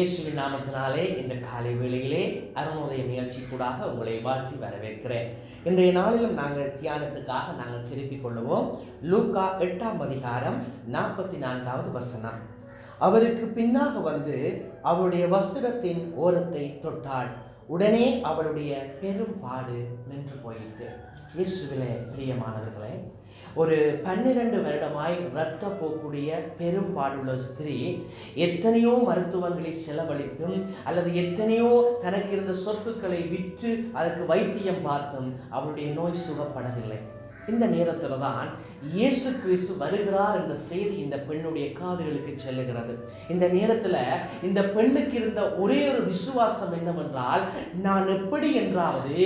இயேசுவின் நாமத்தினாலே இந்த காலை வேளையிலே அருணோதய முயற்சிக்கூடாக உங்களை வாழ்த்தி வரவேற்கிறேன். இன்றைய நாளிலும் நாங்கள் தியானத்துக்காக நாங்கள் திருப்பிக் கொள்ளுவோம். லூக்கா எட்டாம் அதிகாரம் நாற்பத்தி நான்காவது வசனம். அவருக்கு பின்னாக வந்து அவருடைய வஸ்திரத்தின் ஓரத்தை தொட்டாள். உடனே அவளுடைய பெரும்பாடு நின்று போயிற்று. இயேசுவிலே பிரியமானவர்களே ஒரு பன்னிரண்டு வருடமாய் இரத்த போக்கூடிய பெரும்பாடுள்ள ஸ்திரீ எத்தனையோ மருத்துவங்களை செலவழித்தும் அல்லது எத்தனையோ தனக்கு இருந்த சொத்துக்களை விற்று அதற்கு வைத்தியம் பார்த்தும் அவளுடைய நோய் சுகப்படவில்லை. இந்த நேரத்தில் தான் இயேசு கிறிஸ்து வருகிறார் என்ற செய்தி இந்த பெண்ணுடைய காதுகளுக்கு செல்லுகிறது. இந்த நேரத்தில் இந்த பெண்ணுக்கு இருந்த ஒரே ஒரு விசுவாசம் என்னவென்றால் நான் எப்படி என்றாவது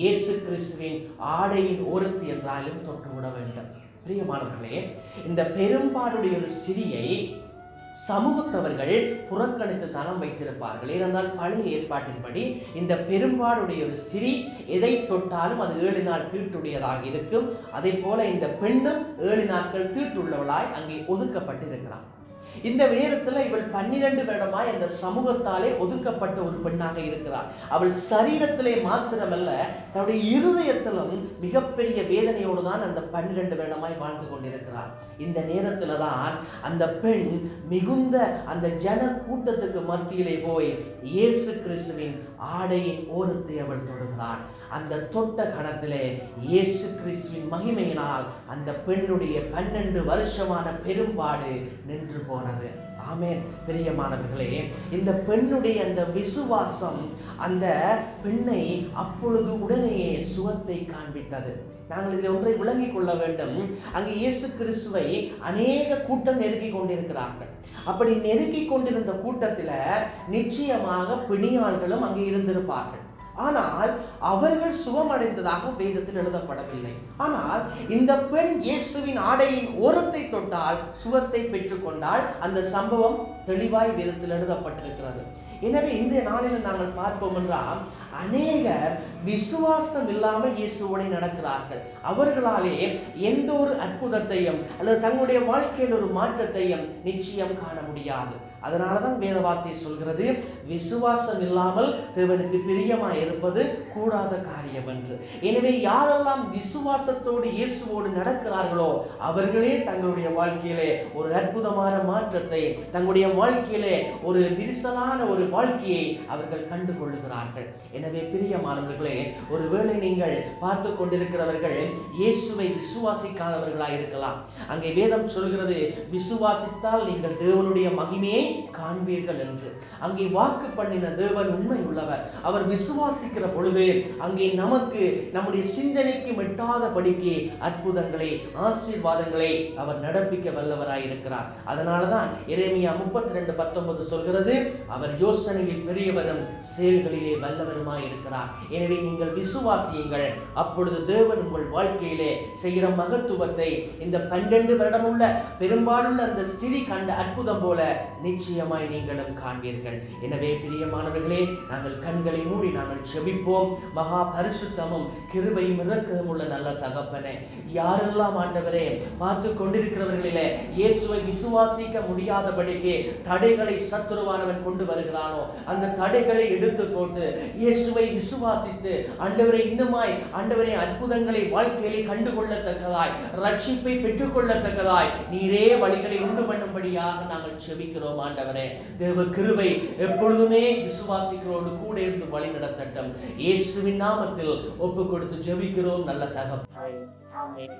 இயேசு கிறிஸ்துவின் ஆடையின் ஓரத்து என்றாலும் தொட்டுவிட வேண்டும். பிரியமானவர்களே இந்த பெரும்பாலுடைய ஒரு ஸ்திரியை சமூகத்தவர்கள் புறக்கணித்து தனம் வைத்திருப்பார்கள். ஏனென்றால் பழைய ஏற்பாட்டின்படி இந்த பெரும்பாலுடைய ஒரு சிறி எதை தொட்டாலும் அது ஏழு நாள் தீட்டுடையதாக இருக்கும். அதே போல இந்த பெண்ணும் ஏழு நாட்கள் தீட்டுள்ளவளாய் அங்கே ஒதுக்கப்பட்டு இருக்கிறான் இந்த நேரத்தில் இவள் பன்னிரண்டு வருடமாய் அந்த சமூகத்தாலே ஒதுக்கப்பட்ட ஒரு பெண்ணாக இருக்கிறார் அவள் சரீரத்திலே மாத்திரமல்ல தன்னுடைய இருதயத்திலும் மிகப்பெரிய வேதனையோடு தான் அந்த பன்னிரண்டு வருடமாய் வாழ்ந்து கொண்டிருக்கிறார் இந்த நேரத்தில் தான் அந்த பெண் மிகுந்த அந்த ஜன கூட்டத்துக்கு மத்தியிலே போய் இயேசு கிறிஸ்துவின் ஆடையின் ஓரத்தை அவள் தொடுகிறாள். அந்த தொட்ட கணத்திலே இயேசு கிறிஸ்துவின் மகிமையினால் அந்த பெண்ணுடைய பன்னெண்டு வருஷமான பெரும்பாடு நின்று போனது. ஆமேன். பிரியமானவர்களே இந்த பெண்ணுடைய அந்த விசுவாசம் அந்த பெண்ணை அப்பொழுது உடனேயே சுகத்தை காண்பித்தது. நாங்கள் இதில் ஒன்றை விளங்கிக் கொள்ள வேண்டும். அங்கே இயேசு கிறிஸ்துவை அநேக கூட்டம் நெருக்கி கொண்டிருக்கிறார்கள். அப்படி நெருக்கி கொண்டிருந்த கூட்டத்தில் நிச்சயமாக பிணியாள்களும் அங்கே இருந்திருப்பார்கள். ஆனால் அவர்கள் சுகமடைந்ததாக வேதத்தில் எழுதப்படவில்லை. ஆனால் இந்த பெண் இயேசுவின் ஆடையின் ஓரத்தை தொட்டால் சுகத்தை பெற்றுக்கொண்டால் அந்த சம்பவம் தெளிவாய் வேதத்தில் எழுதப்பட்டிருக்கிறது. எனவே இந்த நாளில் நாங்கள் பார்ப்போம் என்றால் அநேகர் விசுவாசம் இல்லாமல் இயேசுவோடு நடக்கிறார்கள். அவர்களாலே எந்த ஒரு அற்புதத்தையும் அல்லது தங்களுடைய வாழ்க்கையில் ஒரு மாற்றத்தையும் நிச்சயம் காண முடியாது. அதனால தான் வேத வார்த்தை சொல்கிறது விசுவாசம் இல்லாமல் தேவனுக்கு பிரியமாக இருப்பது கூடாத காரியம் என்று. எனவே யாரெல்லாம் விசுவாசத்தோடு இயேசுவோடு நடக்கிறார்களோ அவர்களே தங்களுடைய வாழ்க்கையிலே ஒரு அற்புதமான மாற்றத்தை தங்களுடைய வாழ்க்கையிலே ஒரு விரிசலான ஒரு வாழ்க்கையை அவர்கள் கண்டுகொள்ளுகிறார்கள். எனவே பிரியமானவர்களே ஒருவேளை நீங்கள் பார்த்து கொண்டிருக்கிறவர்கள் இயேசுவை விசுவாசிக்காதவர்களாக இருக்கலாம். அங்கே வேதம் சொல்கிறது விசுவாசித்தால் நீங்கள் தேவனுடைய மகிமையை காண்பீர்கள் என்று. அங்கே வாக்கு பண்ணின தேவன் உண்மை உள்ளவர் அவர் விசுவாசிக்கிற பொழுது அங்கே நமக்கு நம்முடைய சிந்தனைக்கு மெட்டாதபடிக்கு அற்புதங்களை ஆசீர்வாதங்களை அவர் நடப்பிக்க வல்லவராய் இருக்கிறார். அதனால தான் இறைமையா முப்பத்தி ரெண்டு பத்தொன்பது சொல்கிறது அவர் யோசனையில் பெரியவரும் செயல்களிலே வல்லவருமாய் இருக்கிறார். எனவே நீங்கள் விசுவாசியுங்கள். அப்பொழுது தேவன் உங்கள் வாழ்க்கையிலே செய்கிற மகத்துவத்தை இந்த பன்னெண்டு வருடமுள்ள பெரும்பாலுள்ள அந்த ஸ்திரி கண்ட அற்புதம் போல நிச்சயமாய் நீங்களும் காண்பீர்கள். எனவே பிரியமானவர்களே நாங்கள் கண்களை மூடி நாங்கள் செபிப்போம். மகா பரிசுத்தமும் கிருபையும் இரக்கமும் உள்ள நல்ல தகப்பனே. யாரெல்லாம் ஆண்டவரே பார்த்து கொண்டிருக்கிறவர்களிலே இயேசுவை விசுவாசிக்க முடியாதபடிக்கு தடைகளை சத்துருவானவன் கொண்டு வருகிறானோ அந்த தடைகளை எடுத்து போட்டு இயேசுவை விசுவாசித்து ஆண்டவரை இன்னுமாய் ஆண்டவரை அற்புதங்களை வாழ்க்கையிலே கண்டுகொள்ளத்தக்கதாய் ரட்சிப்பை பெற்றுக்கொள்ளத்தக்கதாய் நீரே வழிகளை உண்டு பண்ணும்படியாக நாங்கள் செபிக்கிறோம் ஆண்டவரே. தேவ கிருபை எப்பொழுதுமே விசுவாசிக்கிறோடு கூட இருந்து வழி நடத்தட்டும். இயேசுவின் நாமத்தில் ஒப்பு கொடுத்து ஜெபிக்கிறோம் நல்ல தகவல் ஆமென்